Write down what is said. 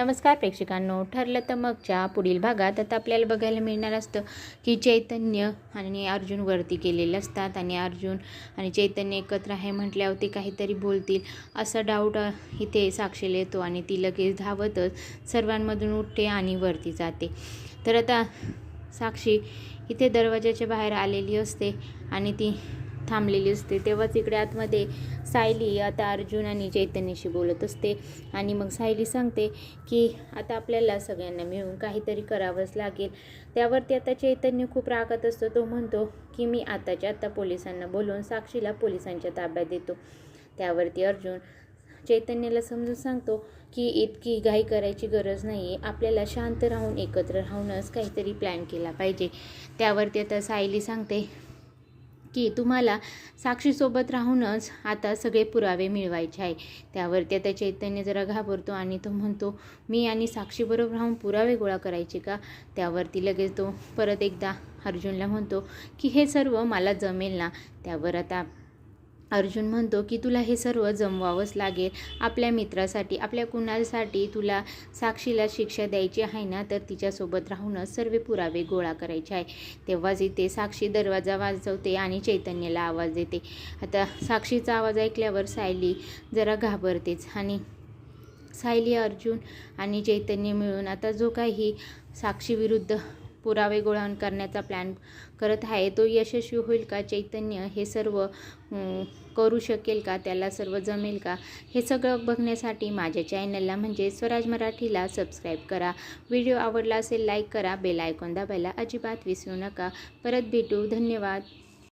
नमस्कार प्रेक्षकांनो ठरलं तर मगच्या पुढील भागात आता आपल्याला बघायला मिळणार असतं की चैतन्य आणि अर्जुन वरती गेलेले असतात आणि अर्जुन आणि चैतन्य एकत्र आहे म्हटल्यावर ते काहीतरी बोलतील असा डाऊट इथे साक्षीला येतो आणि ती लगेच धावतच सर्वांमधून उठते आणि वरती जाते. तर आता साक्षी इथे दरवाजाच्या बाहेर आलेली असते आणि ती थांबलेली असते. तेव्हाच इकडे आतमध्ये सायली आता अर्जुन आणि चैतन्यशी बोलत असते. आणि मग सायली सांगते की आता आपल्याला सगळ्यांना मिळून काहीतरी करावंच लागेल. त्यावरती आता चैतन्य खूप रागत असतो. तो म्हणतो की मी आताच्या आता पोलिसांना बोलवून साक्षीला पोलिसांच्या ताब्यात देतो. त्यावरती अर्जुन चैतन्याला समजून सांगतो की इतकी घाई करायची गरज नाही आहे आपल्याला शांत राहून एकत्र राहूनच काहीतरी प्लॅन केला पाहिजे. त्यावरती आता सायली सांगते की तुम्हाला साक्षीसोबत राहूनच आता सगळे पुरावे मिळवायचे आहे. त्यावरती आता चैतन्य जरा घाबरतो आणि तो म्हणतो मी आणि साक्षीबरोबर राहून पुरावे गोळा करायचे का? त्यावरती लगेच तो परत एकदा अर्जुनला म्हणतो की हे सर्व मला जमेल ना. त्यावर आता अर्जुन म्हणतो की तुला हे सर्व जमवावंच लागेल. आपल्या मित्रासाठी आपल्या कुणासाठी तुला साक्षीला शिक्षा द्यायची आहे ना तर तिच्यासोबत राहूनच सर्व पुरावे गोळा करायचे आहे. तेव्हाच इथे साक्षी दरवाजा वाजवते आणि चैतन्याला आवाज देते. आता साक्षीचा आवाज ऐकल्यावर सायली जरा घाबरतेच आणि सायली अर्जुन आणि चैतन्य मिळून आता जो काही साक्षीविरुद्ध पुरावे गोळा करण्याचा प्लॅन करत आहे. तो यशस्वी होईल का चैतन्य हे सर्व करू शकेल का त्याला सर्व जमेल का हे सगळं बघण्यासाठी माझ्या चॅनलला म्हणजे स्वराज मराठीला सबस्क्राईब करा. व्हिडिओ आवडला असेल लाईक करा. बेल आयकॉन दाबायला अजिबात विसरू नका. परत भेटू. धन्यवाद.